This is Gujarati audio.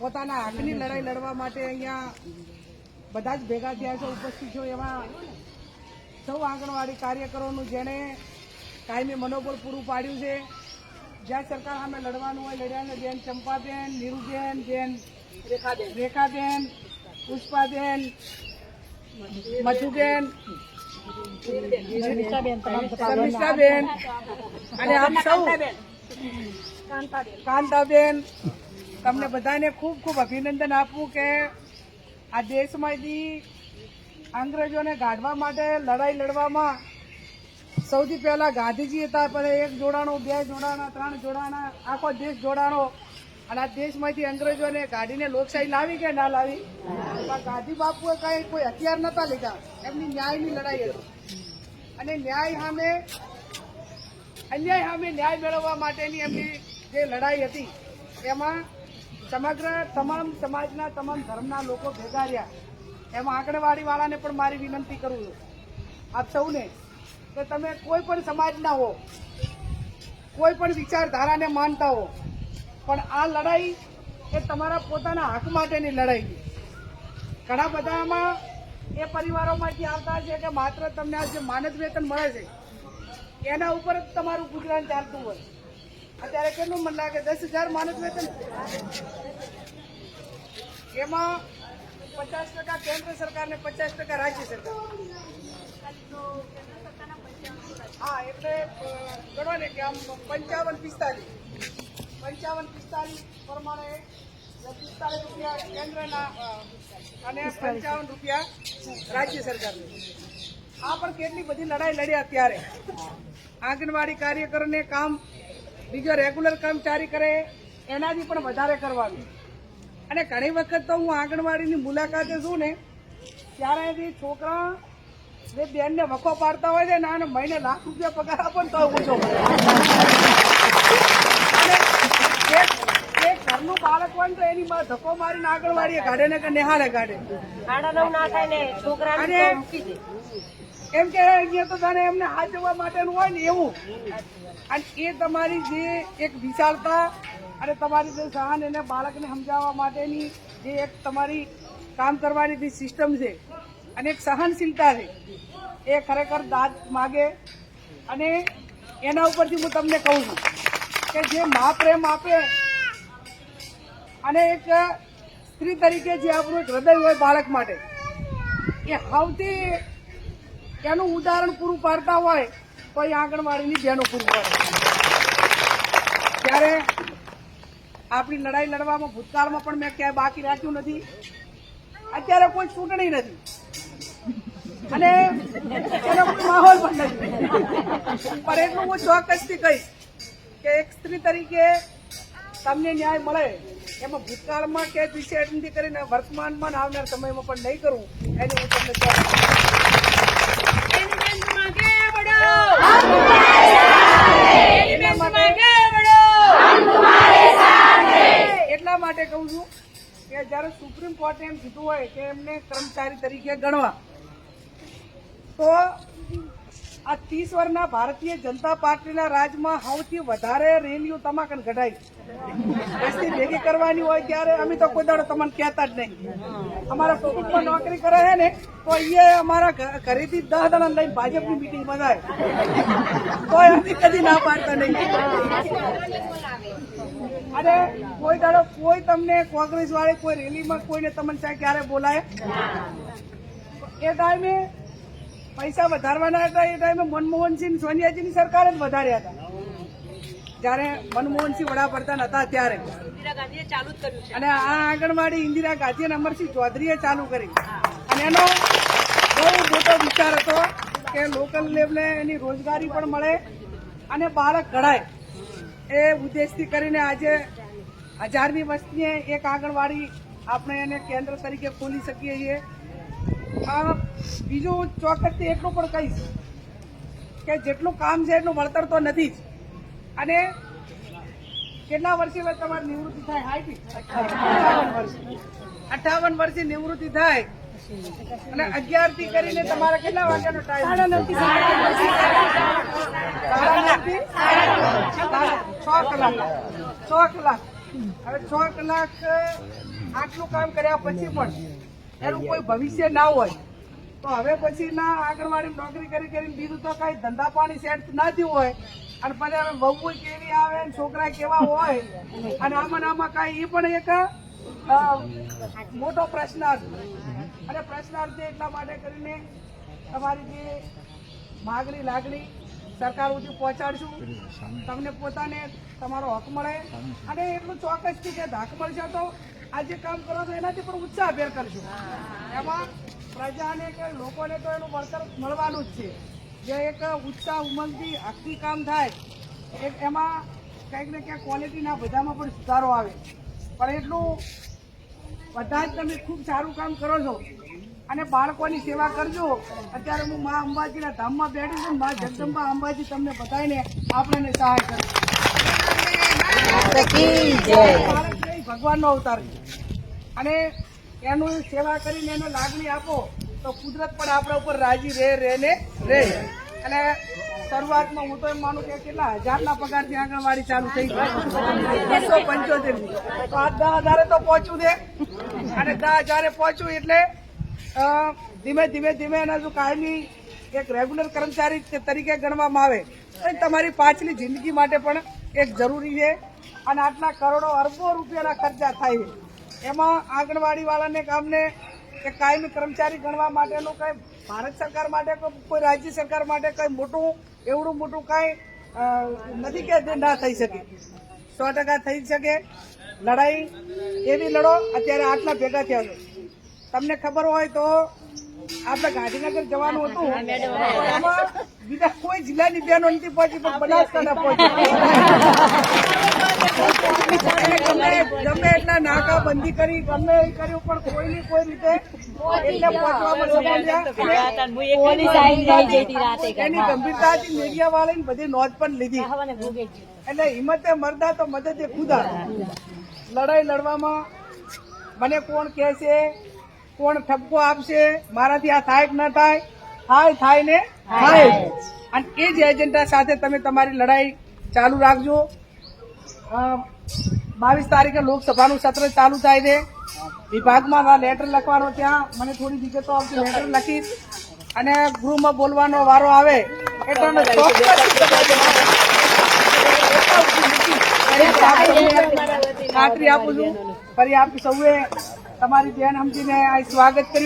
પોતાના હકની લડાઈ લડવા માટે અહીંયા બધા જ ભેગા થયા છે ઉપસ્થિત છો. એમાં સૌ આંગણવાડી કાર્યકરોનું જેણે કાયમી મનોબળ પૂરું પાડ્યું છે. જ્યાં સરકાર સામે લડવાનું હોય લડ્યા છે બેન ચંપાબેન નીરુબેન બેન રેખાબેન પુષ્પાબેન મધુબેન શમિષ્ઠાબેન અને આપ સૌ કાંતાબેન. તમને બધાને ખૂબ ખૂબ અભિનંદન આપવું કે આ દેશમાંથી અંગ્રેજોને ગાઢવા માટે લડાઈ લડવામાં સૌથી પહેલાં ગાંધીજી હતા પણ એક જોડાણો, બે જોડાણા, ત્રણ જોડાણા, આખો દેશ જોડાણો અને આ દેશમાંથી અંગ્રેજોને કાઢીને લોકશાહી લાવી કે ના લાવી? પણ ગાંધી બાપુએ કંઈ કોઈ હથિયાર નહોતા લીધા. એમની ન્યાયની લડાઈ હતી. અને ન્યાય સામે, અન્યાય સામે ન્યાય મેળવવા માટેની એમની જે લડાઈ હતી, એમાં સમગ્ર તમામ સમાજના તમામ ધર્મના લોકો ભેગા રહ્યા. એમાં આંગણવાડીવાળાને પણ મારી વિનંતી કરું છું. આપ સૌને કે તમે કોઈ પણ સમાજના હો, કોઈ પણ વિચારધારાને માનતા હો, પણ આ લડાઈ એ તમારા પોતાના હક માટેની લડાઈ છે. ઘણા બધામાં એ પરિવારોમાંથી આવતા છે કે માત્ર તમને આ જે માનદ વેતન મળે છે. એના ઉપર જ તમારું ગુજરાન ચાલતું હોય. અત્યારે કેટલું મને લાગે? દસ હજાર માણસ વેતન એમાં પચાસ ટકા કેન્દ્ર સરકાર ને પચાસ ટકા રાજ્ય સરકાર. હા, એટલે ગણો ને કે આમ પંચાવન પિસ્તાલીસ. પંચાવન પિસ્તાલીસ પ્રમાણે પિસ્તાલીસ રૂપિયા કેન્દ્રના અને પંચાવન રૂપિયા રાજ્ય સરકારને. આ પણ કેટલી બધી લડાઈ લડ્યા ત્યારે આંગણવાડી કાર્યકરને કામ બીજો રેગ્યુલર કર્મચારી કરે એનાથી પણ વધારે કરવાનું. અને ઘણી વખત તો હું આંગણવાડીની મુલાકાતે છું ને ત્યારે છોકરા જે બેનને વખો પાડતા હોય છે ને આને મહિને લાખ રૂપિયા પગાર આપો ને તો ઓછો ઘરનું બાળક હોય તો એની માં ધક્કો મારીને આંગણવાડીએ કાઢે ને કે નિહાળે કાઢે. નવ ના થાય ને છોકરાને મૂકી દે. એમ કે અહીંયા તો જાણે એમને હાથ જવા માટેનું હોય ને એવું. અને એ તમારી જે એક વિશાળતા અને તમારી જે સહન એને બાળકને સમજાવવા માટેની જે એક તમારી કામ કરવાની જે સિસ્ટમ છે અને એક સહનશીલતા છે, એ ખરેખર દાદ માગે. અને એના ઉપરથી હું તમને કહું છું કે જે મા પ્રેમ આપે અને એક સ્ત્રી તરીકે જે આપણું હૃદય હોય બાળક માટે, એ સૌથી એનું ઉદાહરણ પૂરું પાડતા હોય તો એ આંગણવાડીની બહેનો પૂરું પાડે. ત્યારે આપણી લડાઈ લડવામાં ભૂતકાળમાં પણ મેં ક્યાંય બાકી રાખ્યું નથી. અત્યારે કોઈ ચૂંટણી નથી. અને એનો કોઈ માહોલ પણ નથી. પણ એટલું હું ચોક્કસથી કહીશ કે એક સ્ત્રી તરીકે તમને ન્યાય મળે. એમાં ભૂતકાળમાં કે વિશે કરીને વર્તમાનમાં આવનાર સમયમાં પણ નહીં કરું. એની હું તમને એટલા માટે એટલા માટે કહું છું કે જ્યારે સુપ્રીમ કોર્ટે એમ કીધું હોય કે એમને કર્મચારી તરીકે ગણવા તો આ ત્રીસ વર્ષના ભારતીય જનતા પાર્ટીના રાજમાં સૌથી વધારે રેલીઓ તમાકન ઘટાઈ વસ્તી ભેગી કરવાની હોય ત્યારે અમે તો કોઈ દાડો તમને કહેતા જ નહીં. અમારા કુટુંબમાં નોકરી કરે છે ને, તો એ અમારા ઘરેથી દસ જણા લઈને ભાજપની મિટિંગ બધાય તો અમે કદી ના પાડતા નહીં. અને કોઈ દાડો, કોઈ તમને કોંગ્રેસ વાળી કોઈ રેલીમાં કોઈને તમને ક્યારે બોલાય? એ ટાઈમે પૈસા વધારવાના હતા એ ટાઈમે મનમોહનસિંહ સોનિયાજીની સરકાર જ વધાર્યા હતા. જ્યારે મનમોહનસિંહ વડાપ્રધાન હતા ત્યારે. અને આ આંગણવાડી ઇન્દિરા ગાંધી અને અમરસિંહ ચૌધરીએ ચાલુ કરી. અને એનો બહુ મોટો વિચાર હતો કે લોકલ લેવલે એની રોજગારી પણ મળે અને બાળક ઘડાય. એ ઉદ્દેશથી કરીને આજે હજારની વસ્તીએ એક આંગણવાડી આપણે એને કેન્દ્ર તરીકે ખોલી શકીએ છીએ. આ હું ચોક્કસથી એટલું પણ કહીશ કે જેટલું કામ છે એટલું વળતર તો નથી જ. અને કેટલા વર્ષે હવે તમારી નિવૃત્તિ થાય? હાઈટી અઠાવન વર્ષ. અઠાવન વર્ષે નિવૃત્તિ થાય. અને અગિયારથી કરીને તમારે કેટલા વાગ્યાનો ટાઈમ સાડા નવથી છ કલાક. છ કલાક. હવે છ કલાક આટલું કામ કર્યા પછી પણ એનું કોઈ ભવિષ્ય ના હોય. તો હવે પછી ના આંગણવાડી નોકરી કરી કરીને બીજું તો કઈ ધંધા પાણી સેટ ના થયું હોય. અને પછી હવે વહુ કેવી આવે ને છોકરા કેવા હોય. અને આમાં આમાં કઈ એ પણ એક મોટો પ્રશ્નાર્થ. અને પ્રશ્નાર્થ એટલા માટે કરીને તમારી જે માગણી લાગણી સરકાર સુધી પહોંચાડશું. તમને પોતાને તમારો હક મળે. અને એટલું ચોક્કસથી કે હક મળશે તો આ જે કામ કરો છો એનાથી પણ ઉત્સાહભેર કરશું. એમાં પ્રજાને કે લોકોને તો એનું વળતર મળવાનું જ છે. જે એક ઉત્સાહ ઉમંગથી હકથી કામ થાય એક એમાં કંઈક ને ક્યાંક ક્વોલિટીના બધામાં પણ સુધારો આવે. પણ એટલું બધા જ તમે ખૂબ સારું કામ કરો છો અને બાળકોની સેવા કરજો. અત્યારે હું મા અંબાજીના ધામમાં બેઠી છું મા જગદંબા અંબાજી તમને બધાને આપણને સહાય કરે. બાળક ભગવાનનો અવતાર છે. અને એનું સેવા કરીને એને લાગણી આપો, તો કુદરત પણ આપણા ઉપર રાજી રહે રહે ને રહે. અને શરૂઆતમાં હું તો એમ માનું કે કેટલા હજારના પગારથી આંગણવાડી ચાલુ થઈ ગઈ. બસો પંચોતેર તો આ દસ હજારે તો પહોંચ્યું છે અને દસ હજારે પહોંચ્યું એટલે ધીમે ધીમે ધીમે એના જો કાયમી એક રેગ્યુલર કર્મચારી તરીકે ગણવામાં આવે. અને તમારી પાછલી જિંદગી માટે પણ એક જરૂરી છે. અને આટલા કરોડો અરબો રૂપિયાના ખર્ચા થાય છે. એમાં આંગણવાડી વાળાને કામને કે કાયમી કર્મચારી ગણવા માટેનું કંઈ ભારત સરકાર માટે કોઈ રાજ્ય સરકાર માટે કંઈ મોટું એવડું મોટું કાંઈ નથી કે જે ના થઈ શકે. સો ટકા થઈ શકે. લડાઈ એવી લડો અત્યારે આટલા ભેગા થયા છો. તમને ખબર હોય તો આપણે ગાંધીનગર જવાનું હતું. એમાં બીજા કોઈ જિલ્લાની બહેનો નથી પહોંચી પણ બનાસકાંઠા પહોંચી. ગમે એટલા નાકા બંધી કરી ગમે એ કર્યું પણ કોઈની કોઈ રીતે એની ગંભીરતાથી મીડિયા વાળાની બધી નોંધ પણ લીધી. એટલે હિંમતે મરદા તો મદદે ખુદા લડાઈ લડવામાં મને કોણ કહે છે કોણ ઠપકો આપશે મારાથી આ થાય કે ન થાય? થાય થાય ને થાય. અને એ જ એજન્ડા સાથે તમે તમારી લડાઈ ચાલુ રાખજો. બાવીસ તારીખે લોકસભાનું સત્ર ચાલુ થાય છે. વિભાગમાં લેટર લખવાનો ત્યાં. મને થોડી વિગતો આવતી લેટર લખી અને ગૃહમાં બોલવાનો વારો આવે એટલે ખાતરી આપું છું. ફરી આપ સૌએ. તમારી ધ્યાન સમજીને આ સ્વાગત કર્યું.